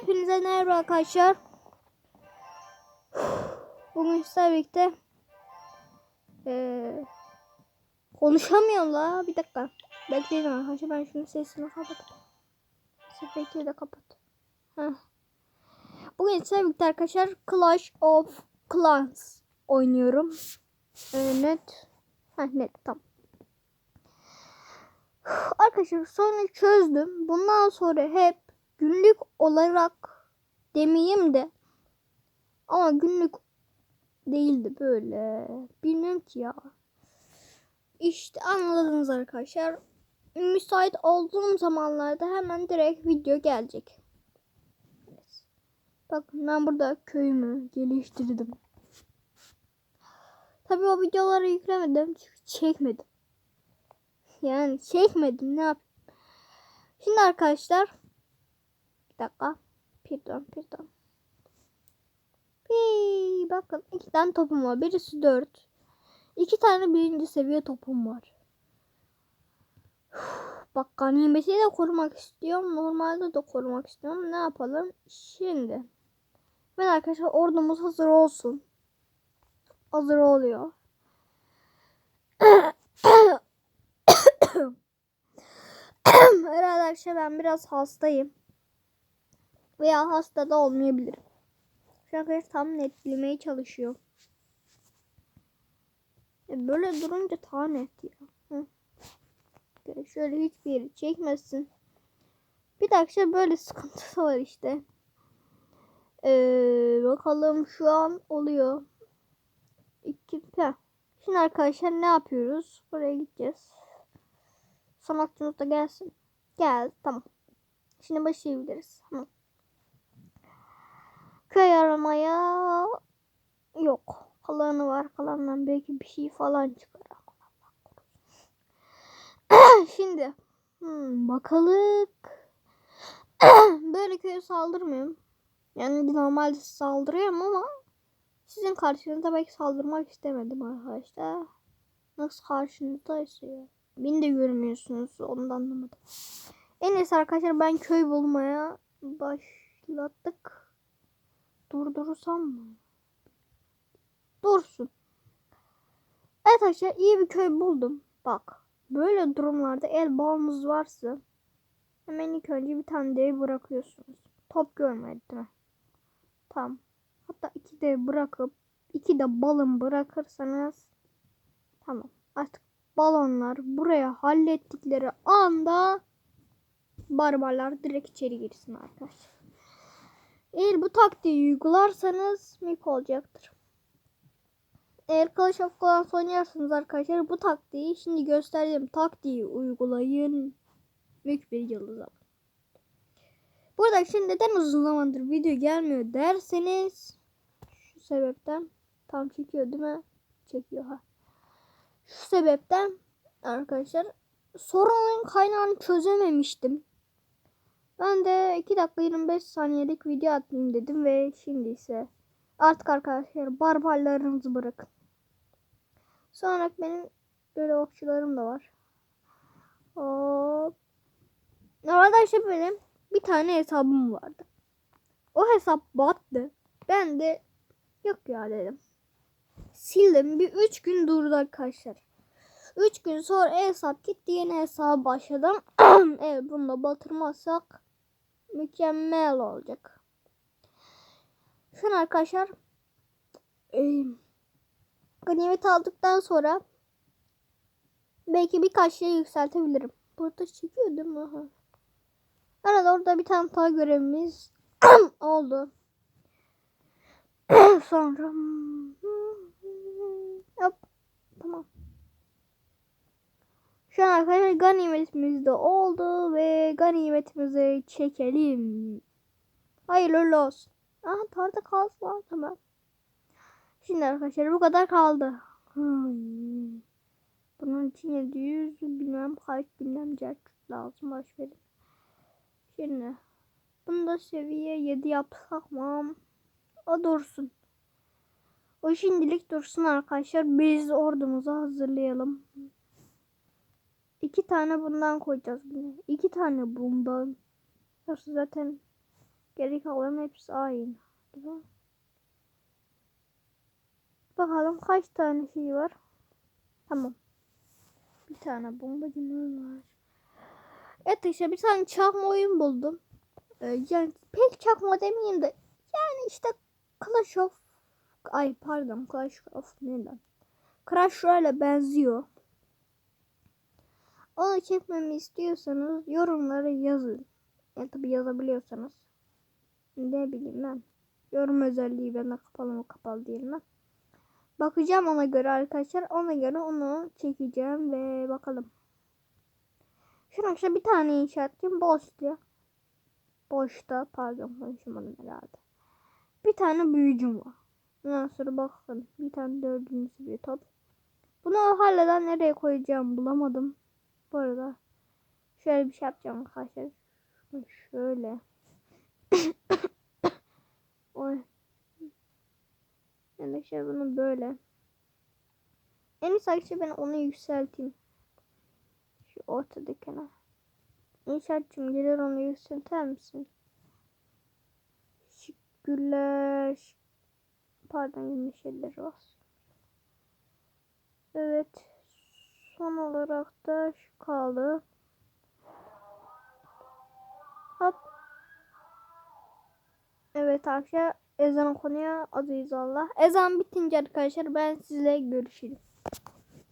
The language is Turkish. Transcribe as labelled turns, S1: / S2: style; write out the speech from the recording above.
S1: Hepinize merhaba arkadaşlar. Bugün sizlerle birlikte eee konuşamıyorum la. Bir dakika. Bekleyin arkadaşlar. Ben şunun sesini kapatayım. Ses bekleyi de kapat. Heh. Bugün sizlerle birlikte arkadaşlar Clash of Clans oynuyorum. Ee, net. Heh, net tamam. Arkadaşlar sonra çözdüm. Bundan sonra hep günlük olarak demeyeyim de ama günlük değildi böyle. Bilmiyorum ki ya. İşte anladınız arkadaşlar. Müsait olduğum zamanlarda hemen direkt video gelecek. Bakın ben burada köyümü geliştirdim. Tabii o videoları yüklemedim çünkü çekmedim. Yani çekmedim ne yap? Şimdi arkadaşlar bir dakika. Pardon pardon. Hii, bakın iki tane topum var. Birisi dört. İki tane birinci seviye topum var. Bak ganimeti de korumak istiyorum. Normalde de korumak istiyorum. Ne yapalım? Şimdi. Ben arkadaşlar ordumuz hazır olsun. Hazır oluyor. Herhalde arkadaşlar ben biraz hastayım. Veya hasta da olmayabilirim. Şu arkadaş tam netlemeye çalışıyor. E böyle durunca daha net ya. Hı. Şöyle hiçbir yeri çekmesin. Bir arkadaşlar böyle sıkıntısı var işte. Ee, bakalım şu an oluyor. İki, heh. Şimdi arkadaşlar ne yapıyoruz? Buraya gideceğiz. Sanatçımız da gelsin. Gel tamam. Şimdi başlayabiliriz. Tamam. Köy aramaya yok. Kalanı var. Kalandan belki bir şey falan çıkar. Şimdi hmm, bakalım. Böyle köye saldırmıyorum. Yani normalde saldırıyorum ama sizin karşınızda belki saldırmak istemedim arkadaşlar. Nasıl karşınızdaysa ya. Beni de görmüyorsunuz. Onu da anlamadım. En iyisi arkadaşlar ben köy bulmaya başladık. Durdursam mı? Dursun. Evet arkadaşlar iyi bir köy buldum. Bak. Böyle durumlarda el bağımız varsa hemen ilk önce bir tane dev bırakıyorsunuz. Top görmedi değil mi? Tamam. Hatta iki dev bırakıp iki de balon bırakırsanız tamam. Artık balonlar buraya hallettikleri anda barbarlar direkt içeri girsin arkadaşlar. Eğer bu taktiği uygularsanız mik olacaktır. Eğer Clash of Clans oynuyorsanız arkadaşlar bu taktiği şimdi gösterdiğim taktiği uygulayın. Büyük bir yıldız alın. Burada şimdi neden uzun zamandır video gelmiyor derseniz şu sebepten tam çekiyor değil mi? Çekiyor ha. Şu sebepten arkadaşlar sorunun kaynağını çözememiştim. Ben de 2 dakika 25 saniyelik video atayım dedim ve şimdi ise artık arkadaşlar barbarlarınızı bırakın. Sonra benim böyle okçularım da var. Hop. Arkadaşlar benim bir tane hesabım vardı. O hesap battı. Ben de yok ya dedim. Sildim. Bir 3 gün durdu arkadaşlar. 3 gün sonra hesap gitti yeni hesaba başladım. evet bunu da batırmazsak mükemmel olacak. Şu an arkadaşlar e, ganimet aldıktan sonra belki birkaç şey yükseltebilirim. Burada çekiyor değil mi? Aha. Arada orada bir tane daha görevimiz oldu. sonra Hop. Tamam. Şu an arkadaşlar ganimetimiz de oldu ve ganimetimizi çekelim. Hayırlı olsun. Aha tarda kaldı var tamam. Şimdi arkadaşlar bu kadar kaldı. Bunun için 700 bilmem kaç bilmem cert lazım boş verin. Şimdi bunu da seviye 7 yapsak mı? O dursun. O şimdilik dursun arkadaşlar. Biz ordumuzu hazırlayalım. İki tane bundan koyacağız yine. İki tane bundan. Yoksa zaten Geri kalan hepsi aynı. Bakalım kaç tane şey var. Tamam. Bir tane bombacımız var. Evet işte bir tane çakma oyun buldum. Ee, yani pek çakma demeyeyim de yani işte Clash of ay pardon Clash of neden? Crash Royale'e benziyor. Onu çekmemi istiyorsanız yorumlara yazın. Yani tabi yazabiliyorsanız. Ne bileyim ben. Yorum özelliği bende kapalı mı kapalı değil mi? Bakacağım ona göre arkadaşlar. Ona göre onu çekeceğim ve bakalım. Şuna işte bir tane inşaat edeyim. Boşta. Boşta. Pardon konuşamadım herhalde. Bir tane büyücüm var. Ondan sonra bakın. Bir tane dördüncüsü bir top. Bunu halleden nereye koyacağım bulamadım. Bu arada şöyle bir şey yapacağım arkadaşlar. Şöyle. Oy. Yani şey bunu böyle. En iyisi arkadaşlar ben onu yükselteyim. Şu ortadakine. İnşaatçım gelir onu yükselter misin? Şükürler. Pardon yanlış şeyler var. Evet. Son olarak da şu kaldı. Hop. Evet arkadaşlar ezan okunuyor. Aziz Allah. Ezan bitince arkadaşlar ben sizle görüşürüm.